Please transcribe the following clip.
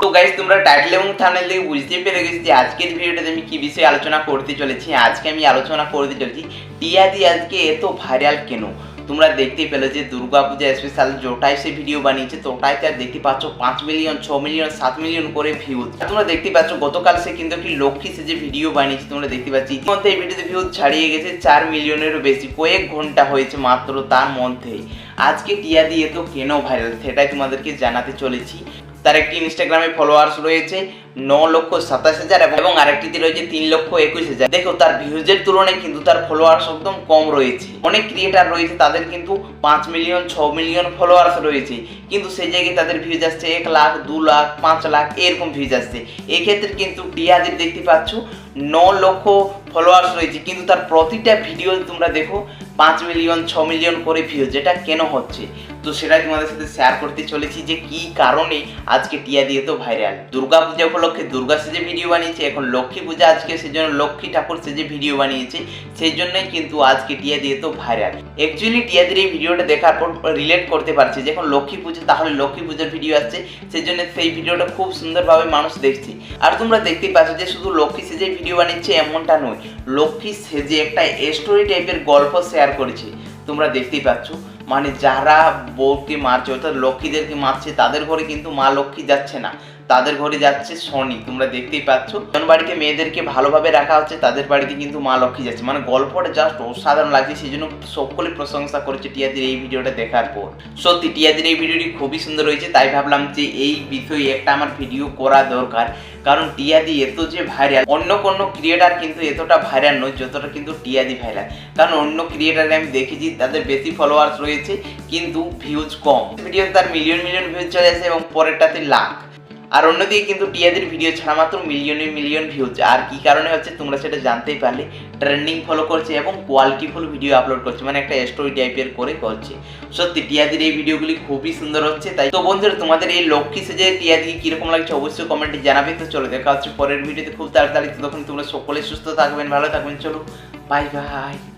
Guys তোমরা title এবং thumbnail থেকে বুঝতে পেরে গেছি যে আজকের ভিডিওটাতে আমি কি বিষয়ে আলোচনা করতে চলেছি। আজকে আমি আলোচনা করতে চলেছি টিয়াদি আজকে এত ভাইরাল কেন? তোমরা দেখতে পেলে যে দুর্গাপূজা স্পেশাল যোটাই সে ভিডিও বানিয়েছে তোটাইতে আর দেখতে পাচ্ছ পাঁচ মিলিয়ন ছ মিলিয়ন সাত মিলিয়ন করে ভিউজ তোমরা দেখতে পাচ্ছ গতকাল সে কিন্তু একটি লক্ষ্মী সে যে ভিডিও বানিয়েছে, তোমরা দেখতে পাচ্ছ। ইতিমধ্যে এই ভিডিওতে ভিউজ ছাড়িয়ে গেছে চার মিলিয়নেরও বেশি। কয়েক ঘণ্টা হয়েছে মাত্র তার মধ্যেই। আজকে টিয়া টিয়াদি এত কেন ভাইরাল সেটাই তোমাদেরকে জানাতে চলেছি। তার একটি ইনস্টাগ্রামে ফলোয়ার্স রয়েছে ন লক্ষ সাতাশ হাজার এবং আরেকটিতে রয়েছে তিন লক্ষ একুশ হাজার। দেখো, তার ভিউজের তুলনায় কিন্তু তার ফলোয়ার্স একদম কম রয়েছে। অনেক ক্রিয়েটার রয়েছে, তাদের কিন্তু পাঁচ মিলিয়ন ছ মিলিয়ন ফলোয়ার্স রয়েছে। কিন্তু সেই জায়গায় তাদের ভিউজ আসছে এক লাখ, দু লাখ, পাঁচ লাখ, এরকম ভিউজ আসছে। এক্ষেত্রে কিন্তু টিয়াদের দেখতে পাচ্ছ ন লক্ষ ফলোয়ার্স রয়েছে। কিন্তু তার প্রতিটা ভিডিও তোমরা দেখো, পাঁচ মিলিয়ন ছ মিলিয়ন করে ভিউজ যেটা কেন হচ্ছে? তো সেটাই তোমাদের সাথে শেয়ার করতে চলেছি যে কি কারণে আজকে টিয়া দিয়ে তো ভাইরাল দুর্গা পূজা উপলক্ষে দুর্গা সেজে ভিডিও বানিয়েছে, এখন লক্ষ্মী পূজা আজকে সেজন্য লক্ষ্মী ঠাকুর সেজে ভিডিও বানিয়েছে সেই জন্যই কিন্তু আজকে টিয়া দিয়ে তো ভাইরাল অ্যাকচুয়ালি টিয়াদের এই ভিডিওটা দেখার পর রিলেট করতে পারছে যে এখন লক্ষ্মী পুজো, তাহলে লক্ষ্মী পূজার ভিডিও আসছে সেই জন্য সেই ভিডিওটা খুব সুন্দরভাবে মানুষ দেখছে। আর তোমরা দেখতেই পাচ্ছ যে শুধু লক্ষ্মী সেজে ভিডিও বানিয়েছে এমনটা নয়, লক্ষ্মী সেজে একটা স্টোরি টাইপের গল্প শেয়ার করেছে, তোমরা দেখতেই পাচ্ছ। মানে যারা বউকে মারছে অর্থাৎ লক্ষ্মীদেরকে মারছে তাদের ঘরে কিন্তু মা লক্ষ্মী যাচ্ছে না। তাদের ঘরে যাচ্ছে শনি, তোমরা দেখতেই পাচ্ছ। কোন বাড়িতে মেয়েদেরকে ভালোভাবে রাখা হচ্ছে, তাদের বাড়িতে কিন্তু মা লক্ষ্মী যাচ্ছে। মানে গল্পটা জাস্ট অসাধারণ লাগছে সেই জন্য সকলে প্রশংসা করেছে টিয়াদের এই ভিডিওটা দেখার পর। সত্যি, টিয়াদের এই ভিডিওটি খুবই সুন্দর হয়েছে, তাই ভাবলাম যে এই বিষয়ে একটা আমার ভিডিও করা দরকার। কারণ টিয়াদি এত যে ভাইরাল অন্য কোনো ক্রিয়েটার কিন্তু এতটা ভাইরাল নয়, যতটা কিন্তু টিয়াদি ভাইরাল কারণ অন্য ক্রিয়েটারে আমি দেখেছি, তাদের বেশি ফলোয়ার্স রয়েছে, কিন্তু ভিউজ কম। ভিডিও তার মিলিয়ন মিলিয়ন ভিউজ চলে আসে এবং পরেরটাতে লাখ। আর অন্যদিকে কিন্তু টিয়াদের ভিডিও ছাড়া মাত্র মিলিয়নে মিলিয়ন ভিউজ আর কি কারণে হচ্ছে তোমরা সেটা জানতেই পারলে ট্রেন্ডিং ফলো করছে এবং কোয়ালিটিফুল ভিডিও আপলোড করছে মানে একটা স্টোরি টাইপের করে করছে। সত্যি, টিয়াদের এই ভিডিওগুলি খুবই সুন্দর হচ্ছে, তাই তো বন্ধুরা, তোমাদের এই লক্ষ্মী সেজে টিয়াদিকে কীরকম লাগছে অবশ্যই কমেন্টে জানাবে। তো চলো, দেখা হচ্ছে পরের ভিডিওতে খুব তাড়াতাড়ি। তখন তোমরা সকলে সুস্থ থাকবেন, ভালো থাকবেন, চলো বাই বাই